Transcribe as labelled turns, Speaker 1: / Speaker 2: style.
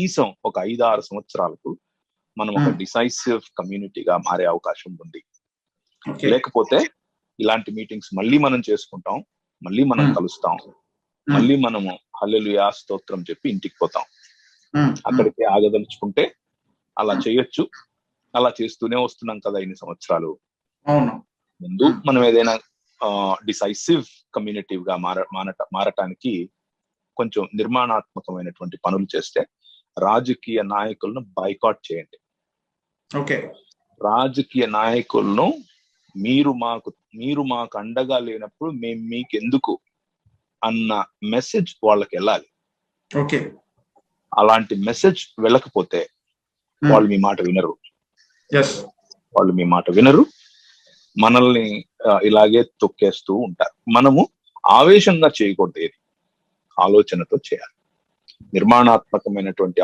Speaker 1: కనీసం ఒక ఐదు ఆరు సంవత్సరాలకు మనం ఒక
Speaker 2: Hmm.
Speaker 1: డిసైసివ్ కమ్యూనిటీగా మారే అవకాశం ఉంది. లేకపోతే ఇలాంటి మీటింగ్స్ మళ్ళీ మనం చేసుకుంటాం మళ్ళీ మనం
Speaker 2: Hmm.
Speaker 1: కలుస్తాం మళ్ళీ మనము హల్లెలూయా స్తోత్రం చెప్పి ఇంటికి పోతాం. అక్కడికి ఆగదలుచుకుంటే అలా చేయొచ్చు. అలా చేస్తూనే వస్తున్నాం కదా ఇన్ని సంవత్సరాలు. ముందు మనం ఏదైనా డిసైసివ్ కమ్యూనిటీవ్గా మార మారట మారటానికి కొంచెం నిర్మాణాత్మకమైనటువంటి పనులు చేస్తే రాజకీయ నాయకులను బైకాట్ చేయండి.
Speaker 2: ఓకే.
Speaker 1: రాజకీయ నాయకులను మీరు మాకు మీరు మాకు అండగా లేనప్పుడు మేము మీకు ఎందుకు అన్న మెసేజ్ వాళ్ళకి వెళ్ళాలి.
Speaker 2: ఓకే.
Speaker 1: అలాంటి మెసేజ్ వెళ్ళకపోతే వాళ్ళు మీ మాట వినరు. వాళ్ళు మీ మాట వినరు. మనల్ని ఇలాగే తొక్కేస్తూ ఉంటారు. మనము ఆవేశంగా చేయకూడదు ఏది. ఆలోచనతో చేయాలి. నిర్మాణాత్మకమైనటువంటి